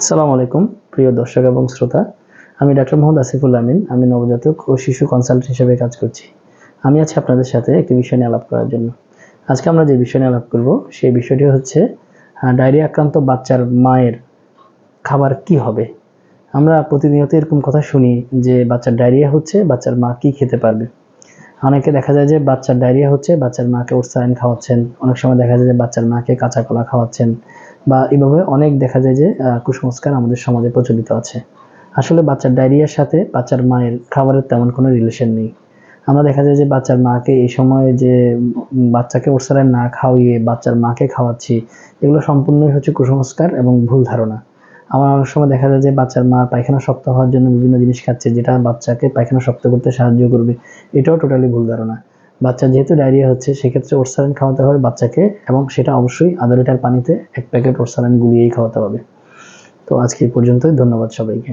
আসসালামু আলাইকুম, প্রিয় দর্শক এবং শ্রোতা। আমি ডাক্তার মোহাম্মদ আসিফুল আমিন, আমি নবজাতক ও শিশু কনসালটেন্ট হিসেবে কাজ করছি। আমি আছি আপনাদের সাথে একটি বিষয় নিয়ে আলাপ করার জন্য। আজকে আমরা যে বিষয় নিয়ে আলাপ করব, সেই বিষয়টি হচ্ছে ডায়রিয়া আক্রান্ত বাচ্চার মায়ের খাবার কি হবে? আমরা প্রতিনিয়ত এরকম কথা শুনি যে বাচ্চার ডায়রিয়া হচ্ছে, বাচ্চার মা কি খেতে পারবে? অনেকে দেখা যায় যে বাচ্চার ডায়রিয়া হচ্ছে, বাচ্চার মাকে ওরসাইন খাওয়াচ্ছেন। অনেক সময় দেখা যায় যে বাচ্চার মাকে কাঁচা কলা খাওয়াচ্ছেন। বা এভাবে অনেক দেখা যায় যে কুসংস্কার আমাদের সমাজে প্রচলিত আছে। আসলে বাচ্চার ডায়রিয়ার সাথে বাচ্চার মায়ের খাবারের তেমন কোনো রিলেশন নেই। আমরা দেখা যায় যে, বাচ্চার মাকে এই সময় যে বাচ্চাকে ওরসালাইন না খাওয়িয়ে বাচ্চার মাকে খাওয়াচ্ছি, এগুলো সম্পূর্ণই হচ্ছে কুসংস্কার এবং ভুল ধারণা। আমার অনেক সময় দেখা যায় যে, বাচ্চার মা পায়খানা শক্ত হওয়ার জন্য বিভিন্ন জিনিস খাচ্ছে, যেটা বাচ্চাকে পায়খানা শক্ত করতে সাহায্য করবে। এটাও টোটালি ভুল ধারণা। বাচ্চা যেহেতু ডায়রিয়া হচ্ছে, সেক্ষেত্রে ওরসালাইন খাওয়াতে হবে বাচ্চাকে এবং সেটা অবশ্যই আধা লিটার পানিতে এক প্যাকেট ওরসালাইন গুলিয়েই খাওয়াতে হবে। তো আজকে পর্যন্তই, ধন্যবাদ সবাইকে।